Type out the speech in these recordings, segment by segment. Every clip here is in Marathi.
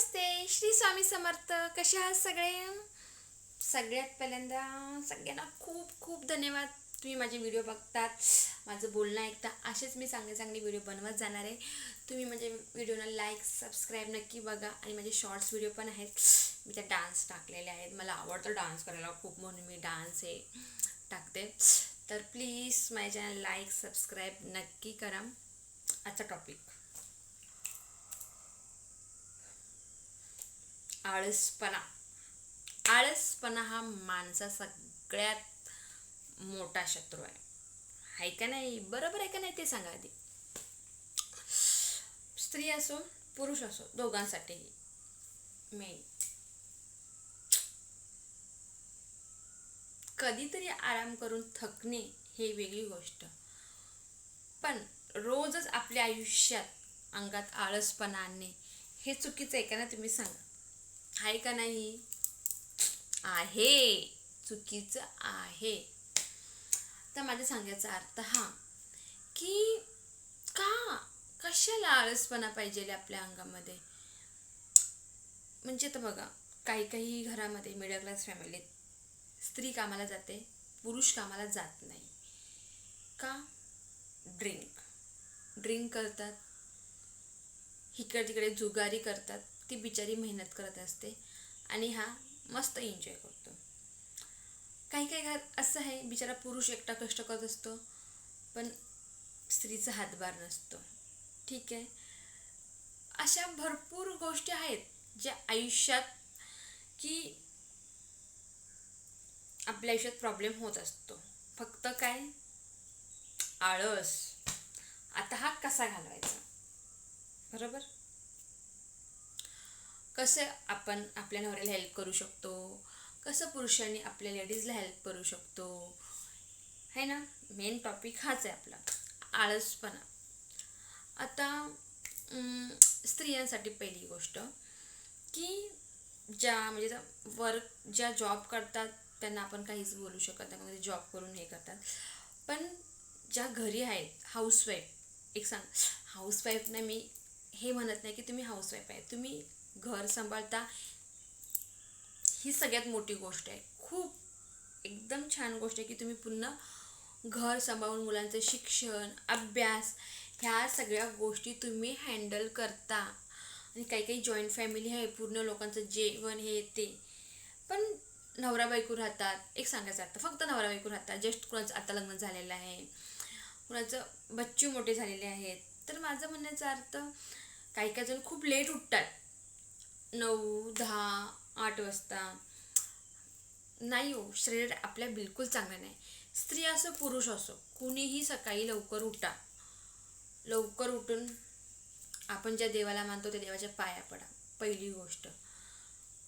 नमस्ते. श्री स्वामी समर्थ. कसे आहात सगळे? सगळ्यात पहिल्यांदा सगळ्यांना खूप खूप धन्यवाद. तुम्ही माझे व्हिडिओ बघतात. माझं बोलणं ऐकता असेच मी चांगले चांगले व्हिडिओ बनवत जाणार आहे. तुम्ही माझ्या व्हिडिओला लाईक सबस्क्राईब नक्की बघा. आणि माझे शॉर्ट्स व्हिडिओ पण आहेत. मी त्या डान्स टाकलेले आहेत. मला आवडतं डान्स करायला खूप म्हणून मी डान्स हे टाकते. तर प्लीज माझ्या चॅनल लाईक सबस्क्राईब नक्की करा. आजचा टॉपिक आळसपणा. आळसपणा हा माणसा सगळ्यात मोठा शत्रू आहे. आहे का नाही? बरोबर आहे का नाही ते सांगा आधी. स्त्री असो पुरुष असो दोघांसाठीही. मेन. कधीतरी आराम करून थकणे हे वेगळी गोष्ट. पण रोजच आपल्या आयुष्यात अंगात आळसपणा आणणे हे चुकीचं आहे का ना तुम्ही सांगा. आहे का नाही? आहे. चुकीचं आहे. तर माझ्या सांगायचा अर्थ हा की का कशाला आळसपणा पाहिजे आपल्या अंगामध्ये? म्हणजे तर बघा काही काही घरामध्ये मिडल क्लास फॅमिलीत स्त्री कामाला जाते पुरुष कामाला जात नाही. का? ड्रिंक ड्रिंक करतात. इकडे तिकडे जुगारी करतात. ती बिचारी मेहनत करत असते आणि हा मस्त एन्जॉय करतो. काही काही घरात असं आहे बिचारा पुरुष एकटा कष्ट करत असतो पण स्त्रीचा हातभार नसतो. ठीक आहे? अशा भरपूर गोष्टी आहेत ज्या आयुष्यात की आपल्या आयुष्यात प्रॉब्लेम होत असतो. फक्त काय? आळस. आता हा कसा घालवायचा? बरोबर? कसं आपण आपल्या नवऱ्याला हेल्प करू शकतो? कसं पुरुषांनी आपल्या लेडीजला हेल्प करू शकतो? है ना? मेन टॉपिक हाच आहे आपला. आळसपणा. आता स्त्रियांसाठी पहिली गोष्ट की ज्या म्हणजे वर्क ज्या जॉब करतात त्यांना आपण काहीच बोलू शकत नाही. म्हणजे जॉब करून हे करतात. पण ज्या घरी आहेत हाऊसवाईफ एक सांग. हाऊसवाईफना मी हे म्हणत नाही की तुम्ही हाऊसवाईफ आहे. तुम्ही घर सांभाळता ही सगळ्यात मोठी गोष्ट आहे. खूप एकदम छान गोष्ट आहे की तुम्ही पुन्हा घर सांभाळून मुलांचं शिक्षण अभ्यास ह्या सगळ्या गोष्टी तुम्ही हँडल करता. आणि काही काही जॉईंट फॅमिली आहे पूर्ण लोकांचं जेवण हे ते. पण नवरा बायको राहतात. एक सांगायचं आता फक्त नवरा बायको राहतात. जस्ट कुणाचं आता लग्न झालेलं आहे. कुणाचं बच्चू मोठे झालेले आहेत. तर माझं म्हणण्याचा अर्थ काही काही जण खूप लेट उठतात. नऊ दहा आठ वाजता. नाही हो शरीर आपल्या बिलकुल चांगलं नाही. स्त्री असो पुरुष असो कुणीही सकाळी लवकर उठा. लवकर उठून आपण ज्या देवाला मानतो त्या देवाच्या पाया पडा. पहिली गोष्ट.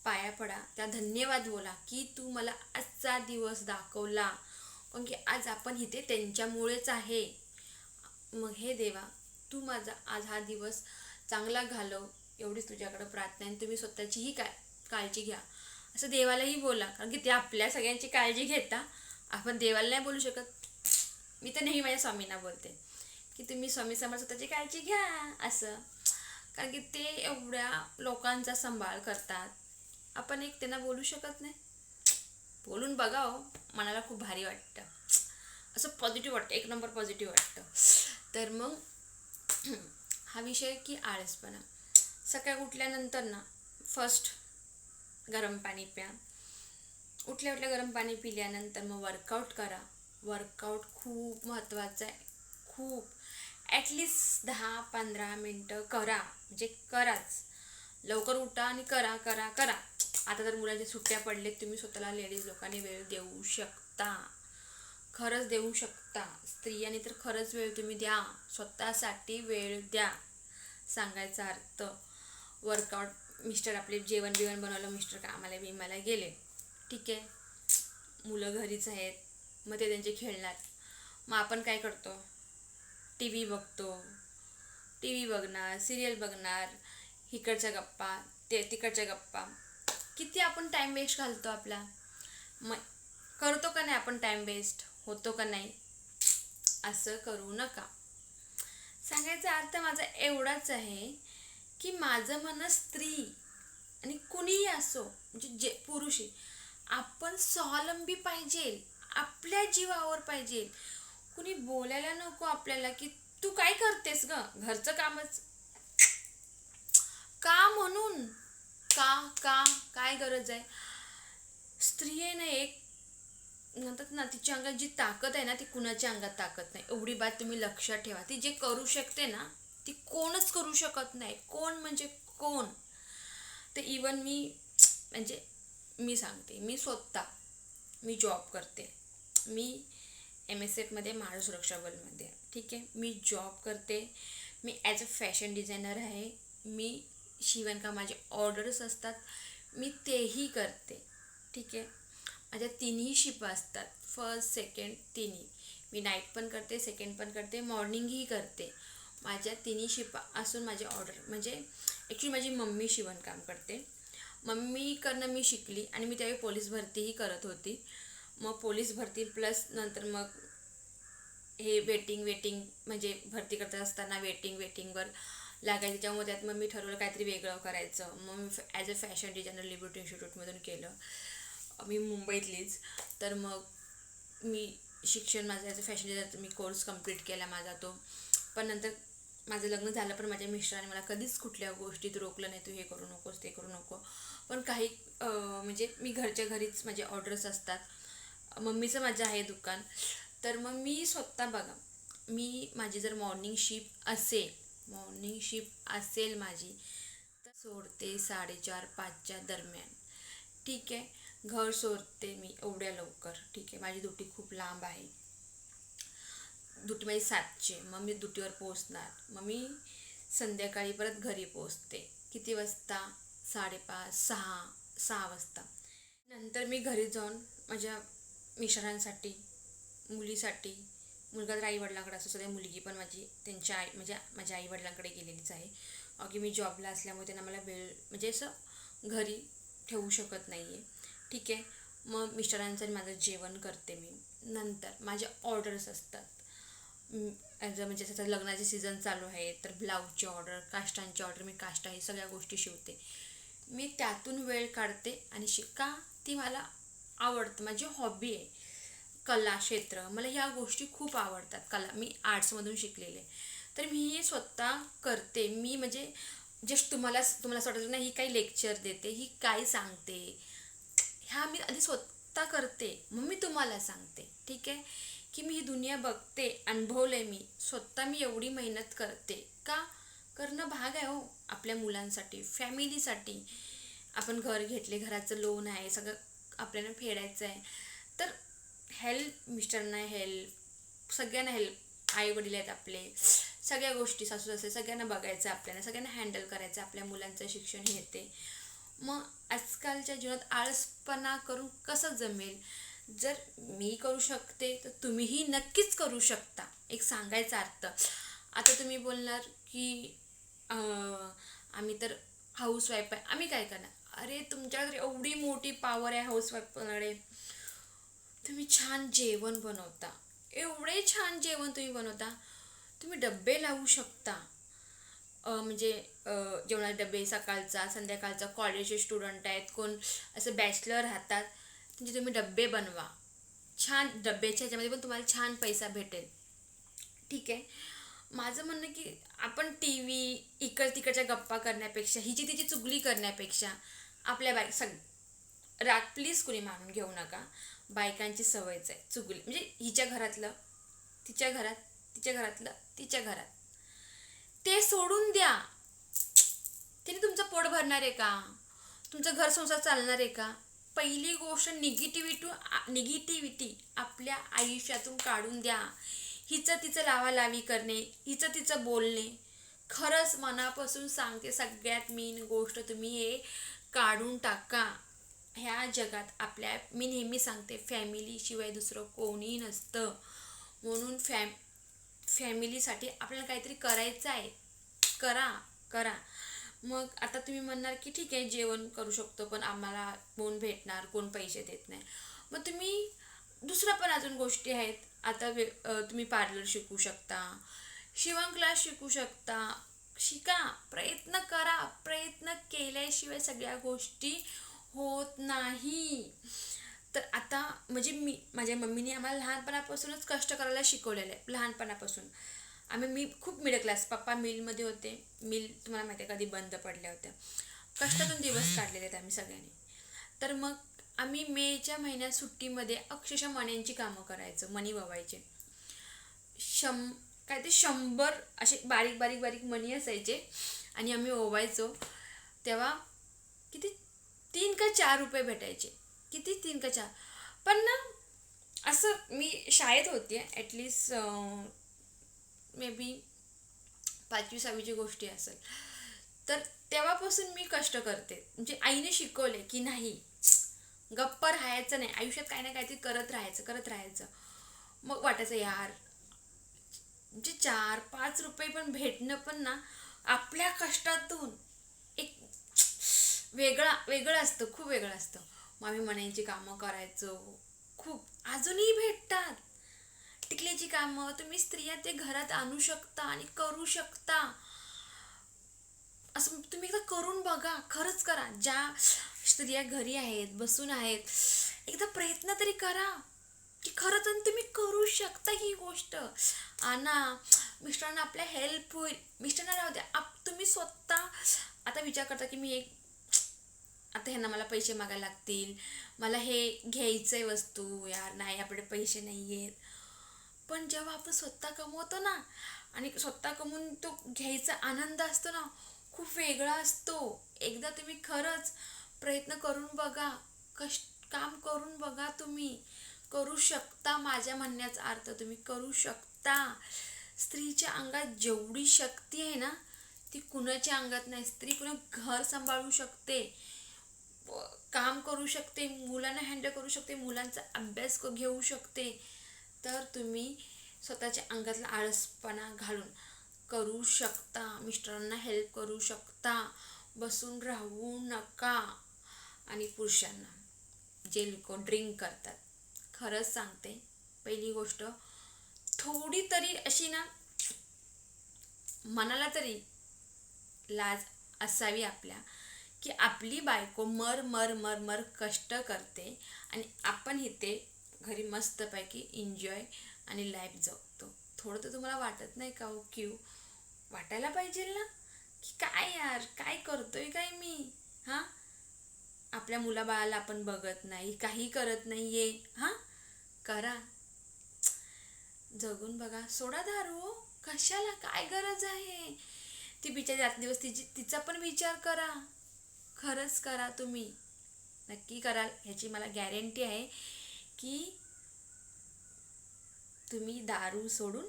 पाया पडा. त्या धन्यवाद बोला की तू मला आजचा दिवस दाखवला. कारण की आज आपण इथे त्यांच्यामुळेच आहे. मग हे देवा तू माझा आज हा दिवस चांगला घालव. एवढीच तुझ्याकडं प्रार्थना आणि तुम्ही स्वतःचीही काय काळजी घ्या. असं देवालाही बोला कारण की ते आपल्या सगळ्यांची काळजी घेता. आपण देवाला नाही बोलू शकत. मी तर नेहमी माझ्या स्वामींना बोलते. की तुम्ही स्वामी समोर स्वतःची काळजी घ्या असं. कारण की ते एवढ्या लोकांचा सांभाळ करतात. आपण एक त्यांना बोलू शकत नाही. बोलून बघा हो, मनाला खूप भारी वाटतं. असं पॉझिटिव्ह वाटतं एक नंबर पॉझिटिव्ह वाटतं. तर मग हा विषय की आळसपणा. सकाळी उठल्यानंतर ना फर्स्ट गरम पाणी प्या. उठल्या उठल्या गरम पाणी पिल्यानंतर मग वर्कआउट करा. वर्कआउट खूप महत्त्वाचं आहे. खूप. ॲटलिस्ट दहा पंधरा मिनटं करा. म्हणजे कराच. लवकर उठा आणि करा करा करा. आता तर मुलांच्या सुट्ट्या पडलेत तुम्ही स्वतःला लेडीज लोकांनी वेळ देऊ शकता. खरंच देऊ शकता. स्त्रियांनी तर खरंच वेळ तुम्ही द्या. स्वतःसाठी वेळ द्या. सांगायचा अर्थ. वर्कआउट मिस्टर आपले जेवण बिवण बनवलं मिस्टर कामाला बिमाला गेले. ठीक आहे. मुलं घरीच आहेत. मग ते त्यांचे खेळणार. मग आपण काय करतो? टी व्ही बघतो. टी व्ही बघणार सिरियल बघणार इकडच्या गप्पा ते तिकडच्या गप्पा. किती आपण टाईम वेस्ट घालतो आपला. मग करतो का नाही आपण टाईम वेस्ट होतो का नाही? असं करू नका. सांगायचा अर्थ माझा एवढाच आहे. की माझं मन स्त्री आणि कुणीही असो म्हणजे जे पुरुषही आपण स्वावलंबी पाहिजे आपल्या जीवावर पाहिजे. कुणी बोलायला नको आपल्याला की तू काय करतेस ग? घरचं कामच. का म्हणून? का का काय गरज आहे? स्त्री आहे ना एक म्हणतात ना तिच्या अंगात जी ताकद आहे ना ती कुणाच्या अंगात ताकद नाही. एवढी बात तुम्ही लक्षात ठेवा. ती जे करू शकते ना ती कोणच करू शकत नाही. कोण म्हणजे कोण? तर इवन मी म्हणजे मी सांगते मी स्वतः मी जॉब करते. मी एम एस एफमध्ये महाराष्ट्र सुरक्षा बलमध्ये ठीक आहे? मी जॉब करते. मी ॲज अ फॅशन डिझायनर आहे. मी शिवणकामाचे ऑर्डर्स असतात. मी तेही करते. ठीक आहे? माझ्या तिन्ही शिपा असतात. फर्स्ट सेकंड तिन्ही. मी नाईट पण करते सेकंड पण करते मॉर्निंगही करते. माझ्या तिन्ही शिपा असून माझी ऑर्डर. म्हणजे ॲक्च्युली माझी मम्मी शिवणकाम करते. मम्मी करणं मी शिकली आणि मी त्यावेळी पोलीस भरतीही करत होती. मग पोलीस भरती प्लस नंतर मग हे वेटिंग वेटिंग म्हणजे भरती करत असताना वेटिंग वेटिंगवर लागायचं. त्यामुळे त्यात मग मी ठरवलं काहीतरी वेगळं करायचं. मग मी as a fashion designer liberty इन्स्टिट्यूटमधून केलं. मी मुंबईतलीच. तर मग मी शिक्षण माझं ॲज अ फॅशन डिझायनर मी कोर्स कंप्लीट केला माझा तो. पण नंतर माझं लग्न झालं पण माझ्या मिस्टराने मला कधीच कुठल्या गोष्टीत रोखलं नाही तू हे करू नकोस ते करू नको. पण काही म्हणजे मी घरच्या घरीच माझे ऑर्डर्स असतात. मम्मीचं माझं आहे दुकान. तर मग मी स्वतः बघा मी माझी जर मॉर्निंग शिफ्ट असेल मॉर्निंग शिफ्ट असेल माझी तर सोडते साडेचार पाचच्या दरम्यान. ठीक आहे घर सोडते मी एवढ्या लवकर. ठीक आहे माझी दुटी खूप लांब आहे. दुटी माझी सातची. मग मी दुटीवर पोचणार मग मी संध्याकाळी परत घरी पोचते किती वाजता? साडेपाच सहा सहा वाजता. नंतर मी घरी जाऊन माझ्या मिस्टरांसाठी मुलीसाठी मुलगा तर आईवडिलांकडे असतो सध्या मुलगी पण माझी त्यांच्या आई म्हणजे माझ्या आईवडिलांकडे गेलेलीच आहे. अगदी मी जॉबला असल्यामुळे त्यांना मला वेळ म्हणजे असं घरी ठेवू शकत नाही आहे ठीक आहे. मग मिस्टरांचं माझं जेवण करते मी. नंतर माझ्या ऑर्डर्स असतात. ॲज अ म्हणजे आता लग्नाचे सीझन चालू आहे तर ब्लाऊजची ऑर्डर काष्टांची ऑर्डर मी काष्टा हे सगळ्या गोष्टी शिवते. मी त्यातून वेळ काढते आणि शिका ती मला आवडतं माझी हॉबी आहे. कला क्षेत्र मला ह्या गोष्टी खूप आवडतात कला मी आर्ट्समधून शिकलेले तर मी हे स्वतः करते मी म्हणजे जस्ट तुम्हाला तुम्हाला असं वाटतं ना ही काही लेक्चर देते ही काय सांगते. ह्या मी आधी स्वतः करते मग मी तुम्हाला सांगते ठीक आहे? की मी ही दुनिया बघते अनुभवले मी स्वतः मी एवढी मेहनत करते. का? करणं भाग आहे हो आपल्या मुलांसाठी फॅमिलीसाठी. आपण घर घेतले घराचं लोन आहे सगळं आपल्याला फेडायचं आहे. तर हेल्प मिस्टरना हेल्प सगळ्यांना हेल्प आई वडील आहेत आपले. सगळ्या गोष्टी सासू सासरे सगळ्यांना बघायचं आपल्याला सगळ्यांना हँडल करायचं आपल्या मुलांचं शिक्षण हे ते. मग आजकालच्या जीवनात आळसपणा करून कसं जमेल? जर मी करू शकते तर तुम्हीही नक्कीच करू शकता. एक सांगायचा अर्थ. आता तुम्ही बोलणार की आम्ही तर हाऊसवाईफ आहे. आम्ही काय करणार? अरे तुमच्याकडे एवढी मोठी पॉवर आहे हाऊसवाईफकडे तुम्ही छान जेवण बनवता. एवढे छान जेवण तुम्ही बनवता. तुम्ही डब्बे लावू शकता. म्हणजे जेवणाचे डबे सकाळचा संध्याकाळचा कॉलेजचे स्टुडंट आहेत कोण असं बॅचलर राहतात. म्हणजे तुम्ही डब्बे बनवा. छान डब्याच्या ह्याच्यामध्ये पण तुम्हाला छान पैसा भेटेल. ठीक आहे? माझं म्हणणं की आपण टी व्ही इकड तिकडच्या गप्पा करण्यापेक्षा हिची तिची चुगली करण्यापेक्षा आपल्या बाय सग राग प्लीज कुणी मानून घेऊ नका. बायकांची सवयच आहे चुगली. म्हणजे हिच्या घरातलं तिच्या घरात तिच्या घरातलं तिच्या घरात. ते सोडून द्या. त्याने तुमचं पोट भरणार आहे का? तुमचं घर संसार चालणार आहे का? पहिली गोष्ट निगेटिव्हिटी निगेटिव्हिटी आपल्या आयुष्यातून काढून द्या. हिचं तिचं लावालावी करणे हिचं तिचं बोलणे. खरंच मनापासून सांगते सगळ्यात मेन गोष्ट तुम्ही हे काढून टाका. ह्या जगात आपल्या मी नेहमी सांगते फॅमिलीशिवाय दुसरं कोणी नसतं. म्हणून फॅम फॅमिलीसाठी आपल्याला काहीतरी करायचं आहे करा करा. मग आता तुम्ही म्हणणार की ठीक आहे जेवण करू शकतो पण आम्हाला कोण भेटणार कोण पैसे देत नाही. मग तुम्ही दुसऱ्या पण अजून गोष्टी आहेत. आता वे तुम्ही पार्लर शिकू शकता शिवण क्लास शिकू शकता. शिका प्रयत्न करा. प्रयत्न केल्याशिवाय सगळ्या गोष्टी होत नाही. तर आता म्हणजे मी माझ्या मम्मीने आम्हाला लहानपणापासूनच कष्ट करायला शिकवलेलं आहे. लहानपणापासून. आम्ही मी खूप मिडल क्लास पप्पा मिलमध्ये होते. मिल तुम्हाला माहिती आहे कधी बंद पडल्या होत्या. कष्टातून दिवस काढलेले आहेत आम्ही सगळ्यांनी. तर मग आम्ही मेच्या महिन्यात सुट्टीमध्ये अक्षरशः मण्यांची कामं करायचो मणी ववायचे शं काय ते शंभर असे बारीक बारीक बारीक मणी असायचे आणि आम्ही ओवायचो. तेव्हा किती तीन का चार रुपये भेटायचे. किती तीन का चार. पण ना असं मी शाळेत होते ॲटलिस्ट मे बी पाचवी सहावीची गोष्टी असेल. तर तेव्हापासून मी कष्ट करते. म्हणजे आईने शिकवले की नाही गप्प राहायचं नाही. आयुष्यात काही ना काहीतरी करत राहायचं करत राहायचं. मग वाटायचं यार म्हणजे चार पाच रुपये पण भेटणं पण ना आपल्या कष्टातून एक वेगळा वेगळं असतं खूप वेगळं असतं. मग आम्ही मण्यांची कामं करायचो. खूप. अजूनही भेटतात. टिकल्याची कामं तुम्ही स्त्रिया ते घरात आणू शकता आणि करू शकता. असं तुम्ही एकदा करून बघा खरंच करा. ज्या स्त्रिया घरी आहेत बसून आहेत एकदा प्रयत्न तरी करा की खरंच आणि तुम्ही करू शकता ही गोष्ट. आणा मिस्टरांना आपल्या हेल्प होईल. मिस्टरांना राहू द्या. आप तुम्ही स्वतः आता विचार करता की मी एक आता ह्यांना मला पैसे मागायला लागतील. मला हे घ्यायचं आहे वस्तू. यार नाही आपल्याकडे पैसे नाही आहेत पण जेव्हा आपण स्वतः कमवतो ना आणि स्वतः कमवून तो घ्यायचा आनंद असतो ना खूप वेगळा असतो. एकदा तुम्ही खरंच प्रयत्न करून बघा कष्ट काम करून बघा तुम्ही. करू शकता माझ्या म्हणण्याचा अर्थ तुम्ही करू शकता. स्त्रीच्या अंगात जेवढी शक्ती आहे ना ती कुणाच्या अंगात नाही. स्त्री कुणा घर सांभाळू शकते काम करू शकते मुलांना हँडल करू शकते मुलांचा अभ्यास घेऊ शकते. तर तुम्ही स्वतःच्या अंगातला आळसपणा घालून करू शकता. मिस्टरांना हेल्प करू शकता. बसून राहू नका. आणि पुरुषांना जे लोक ड्रिंक करतात. खरंच सांगते पहिली गोष्ट थोडी तरी अशी ना मनाला तरी लाज असावी आपल्या की आपली बायको मर मर मर मर कष्ट करते आणि आपण इथे घरी मस्तपैकी एन्जॉय आणि लाईफ जगतो. थोडं तर तुम्हाला वाटत नाही का हो? क्यू वाटायला पाहिजे ना? की काय यार? काय करतोय काय मी? हां? आपल्या मुलाबाळाला आपण बघत नाही काही करत नाही आहे हां? करा. जगून बघा. सोडा दारू हो. कशाला? काय गरज आहे? ती बिचारी दिवस तिची तिचा पण विचार करा. खरंच करा तुम्ही. नक्की कराल ह्याची मला गॅरंटी आहे. की तुम्ही दारू सोडून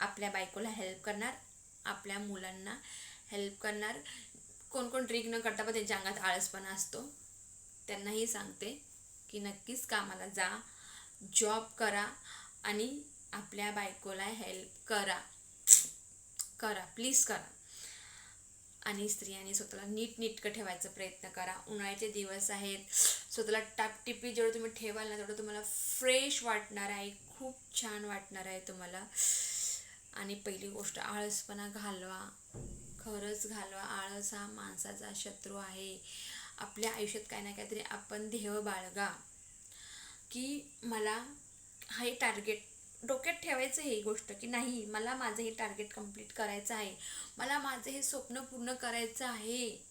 आपल्या बायकोला हेल्प करणार आपल्या मुलांना हेल्प करणार. कोण कोण ड्रिंक न करता पण त्यांच्या अंगात आळसपणा असतो. त्यांनाही सांगते की नक्कीच कामाला जा जॉब करा आणि आपल्या बायकोला हेल्प करा. करा प्लीज करा. आणि स्त्रियांनी स्वतःला नीटनेटकं ठेवायचा प्रयत्न करा. उन्हाळ्याचे दिवस आहेत. स्वतःला टापटिपी जेवढं तुम्ही ठेवाल ना तेवढं तुम्हाला फ्रेश वाटणार आहे. खूप छान वाटणार आहे तुम्हाला. आणि पहिली गोष्ट आळसपणा घालवा. खरंच घालवा. आळस हा माणसाचा शत्रू आहे. आपल्या आयुष्यात काही ना काहीतरी आपण ध्येय बाळगा. की मला हे टार्गेट डोक्यात ठेवायचं हे गोष्ट की नाही मला माझं हे टार्गेट कंप्लीट करायचं आहे. मला माझं हे स्वप्न पूर्ण करायचं आहे.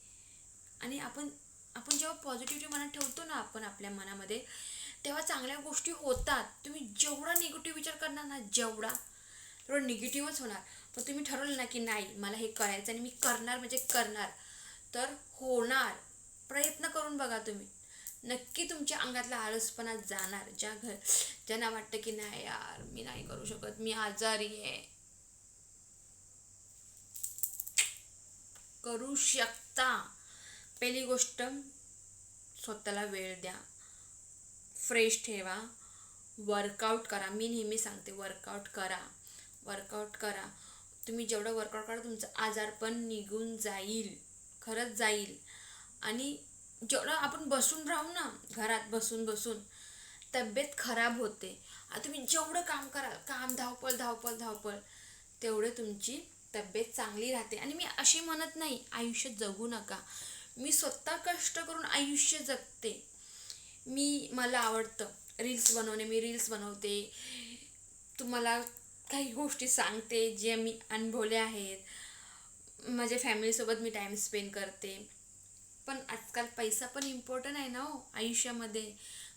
आणि आपण आपण जेव्हा पॉझिटिव्हिटी मनात ठेवतो ना आपण आपल्या मनामध्ये तेव्हा चांगल्या गोष्टी होतात. तुम्ही जेवढा निगेटिव्ह विचार करणार ना जेवढा तेवढं निगेटिव्हच होणार. पण तुम्ही ठरवलं ना की नाही मला हे करायचं आणि मी करणार म्हणजे करणार. तर होणार. प्रयत्न करून बघा तुम्ही. नक्की तुमच्या अंगातला आळसपणा जाणार. ज्या घर ज्यांना वाटतं की नाही यार मी नाही करू शकत मी आजारी आहे. करू शकता. पहिली गोष्ट स्वतःला वेळ द्या. फ्रेश ठेवा. वर्कआउट करा. मी नेहमी सांगते वर्कआउट करा. वर्कआउट करा. तुम्ही जेवढं वर्कआउट करा तुमचं आजारपण निघून जाईल. खरंच जाईल. आणि जेवढं आपण बसून राहू ना घरात बसून बसून तब्येत खराब होते. तुम्ही जेवढं काम कराल काम धावपळ धावपळ धावपळ तेवढे तुमची तब्येत चांगली राहते. आणि मी अशी म्हणत नाही आयुष्य जगू नका. मी स्वतः कष्ट करून आयुष्य जगते. मी मला आवडतं रील्स बनवणे मी रील्स बनवते. तुम्हाला काही गोष्टी सांगते जे मी अनुभवले आहेत. माझ्या फॅमिलीसोबत मी टाईम स्पेंड करते. पण आजकाल पैसा पण इम्पॉर्टंट आहे ना हो आयुष्यामध्ये.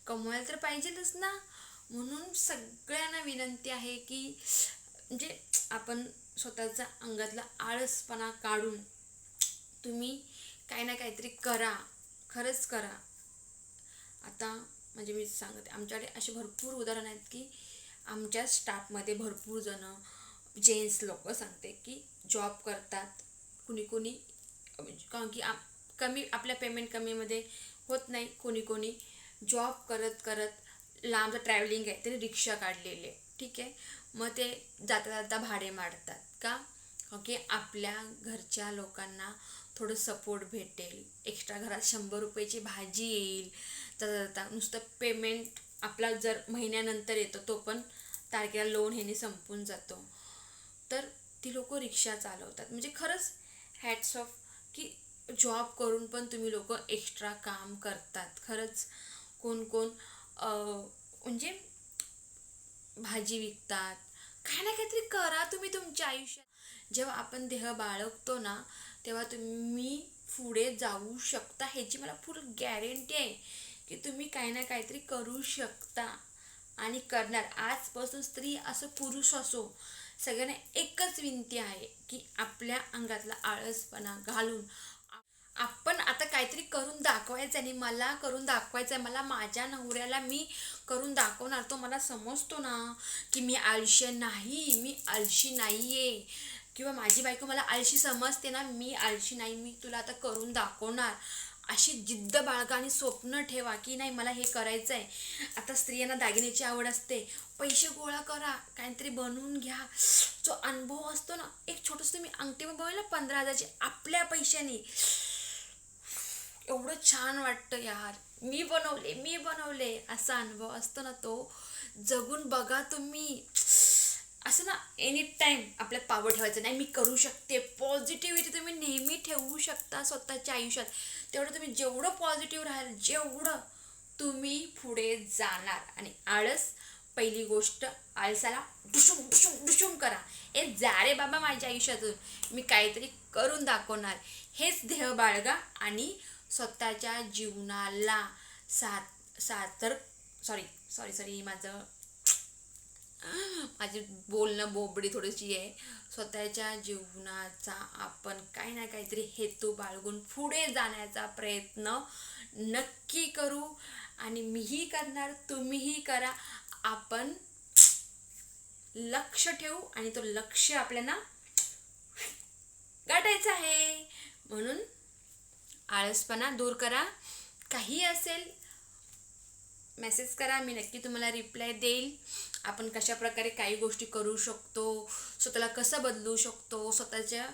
कमवायला तर पाहिजेलच ना. म्हणून सगळ्यांना विनंती आहे की म्हणजे आपण स्वतःचा अंगातला आळसपणा काढून तुम्ही काही ना काहीतरी करा. खरंच करा. आता म्हणजे मी सांगते आमच्याकडे असे भरपूर उदाहरणं आहेत की आमच्या स्टाफमध्ये भरपूर जणं जेंट्स लोक सांगते की जॉब करतात. कुणी कुणी कारण की आप कमी आपल्या पेमेंट कमीमध्ये होत नाही कोणी कोणी. जॉब करत करत लांबचं ट्रॅव्हलिंग आहे तरी रिक्षा काढलेली. आहे ठीक आहे? मग ते जाता जाता भाडे मारतात का? की आपल्या घरच्या लोकांना थोडं सपोर्ट भेटेल. एक्स्ट्रा घरात शंभर रुपयाची भाजी येईल. जाता जाता. नुसतं पेमेंट आपला जर महिन्यानंतर येतो तो पण तारखेला लोन ह्याने संपून जातो. तर ती लोक रिक्षा चालवतात. म्हणजे खरंच हॅट्स ऑफ की जॉब करून पण तुम्ही लोक एक्स्ट्रा काम करतात. खरंच कोण कोण म्हणजे भाजी विकतात. काही ना काहीतरी करा तुम्ही तुमच्या आयुष्यात. जेव्हा आपण देह बाळगतो ना तेव्हा तुम्ही पुढे जाऊ शकता. ह्याची मला फुल गॅरंटी आहे की तुम्ही काही ना काहीतरी करू शकता आणि करणार. आजपासून स्त्री असो पुरुष असो सगळ्यांना एकच विनंती आहे की आपल्या अंगातला आळसपणा घालून आपण आता काहीतरी करून दाखवायचं आणि मला करून दाखवायचं आहे मला माझ्या नवऱ्याला मी करून दाखवणार. तो मला समजतो ना की मी आळशी नाही मी आळशी नाही आहे किंवा माझी बायको मला आळशी समजते ना मी आळशी नाही मी तुला आता करून दाखवणार. अशी जिद्द बाळगा आणि स्वप्न ठेवा की नाही मला हे करायचं आहे आता स्त्रियांना दागिन्याची आवड असते. पैसे गोळा करा काहीतरी बनवून घ्या. जो अनुभव असतो ना एक छोटंसं तुम्ही अंगठी बनवलं पंधरा हजारची आपल्या पैशाने. एवढं छान वाटतं यार. मी बनवले मी बनवले असा अनुभव असतो ना तो. जगून बघा तुम्ही. असं ना एनी टाईम आपल्यात पावर ठेवायचं नाही मी करू शकते. पॉझिटिव्हिटी तुम्ही नेहमी ठेवू शकता स्वतःच्या आयुष्यात. तेवढं तुम्ही जेवढं पॉझिटिव्ह राहाल जेवढं तुम्ही पुढे जाणार. आणि आळस पहिली गोष्ट आळसाला डुशुम डुशुम डुशुम करा. ए जा रे बाबा माझ्या आयुष्यातून. मी काहीतरी करून दाखवणार. हेच देह बाळगा आणि स्वतःच्या जीवनाला सात सातर सॉरी सॉरी सॉरी माझं माझी बोलणं बोबडी थोडीशी आहे. स्वतःच्या जीवनाचा आपण काही ना काहीतरी हेतू बाळगून पुढे जाण्याचा प्रयत्न नक्की करू आणि मीही करणार तुम्हीही करा. आपण लक्ष ठेवू आणि तो लक्ष आपल्याला गाठायचं आहे. म्हणून आळसपणा दूर करा. काही असेल मेसेज करा. मी नक्की तुम्हाला रिप्लाय देईल. आपण कशा प्रकारे काही गोष्टी करू शकतो स्वतःला कसं बदलू शकतो स्वतःच्या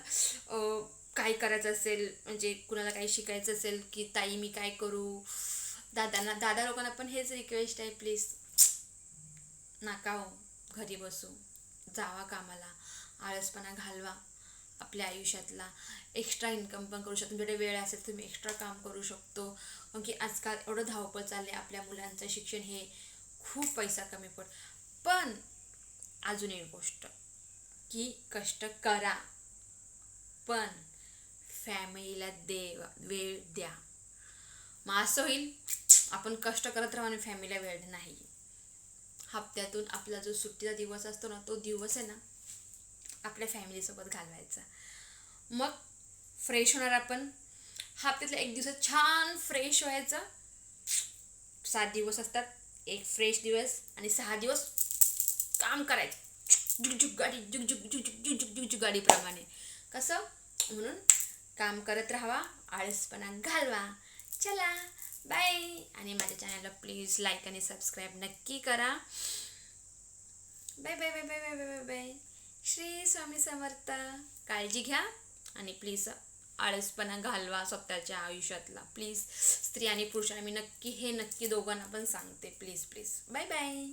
काय करायचं असेल म्हणजे कुणाला काही शिकायचं असेल की ताई मी काय करू? दादांना दादा लोकांना पण हेच रिक्वेस्ट आहे प्लीज नाका हो घरी बसू. जावा कामाला. आळसपणा घालवा. आपल्या आयुष्यातला एक्स्ट्रा इन्कम पण करू शकतो. तुमच्याकडे वेळ असेल तुम्ही एक्स्ट्रा काम करू शकतो. कारण की आजकाल एवढं धावपळ चालले आपल्या मुलांचं शिक्षण हे खूप पैसा कमी पड पण अजून एक गोष्ट की कष्ट करा. पण फॅमिलीला दे वेळ द्या. मग असं होईल आपण कष्ट करत राहू आणि फॅमिलीला वेळ नाही. हप्त्यातून आपला जो सुट्टीचा दिवस असतो ना तो दिवस आहे ना आपल्या फॅमिलीसोबत घालवायचा. मग फ्रेश होणार आपण. हप्त्यातल्या एक दिवसात छान फ्रेश व्हायचं. सात दिवस असतात. एक फ्रेश दिवस आणि सहा दिवस काम करायचं. झुकझुक गाडी झुकझुक झुकझुक झुकझुक झुकझुक गाडीप्रमाणे. कसं? म्हणून काम करत राहावा आळसपणा घालवा. चला बाय आणि माझ्या चॅनलला प्लीज लाईक आणि सबस्क्राईब नक्की करा. Bye bye bye bye bye bye bye bye Shri Swami Samarth. काळजी घ्या आणि प्लीज आळसपणा घालवा स्वतःच्या आयुष्यातला. प्लीज स्त्री आणि पुरुषांना मी नक्की हे नक्की दोघांना पण सांगते. Please please bye bye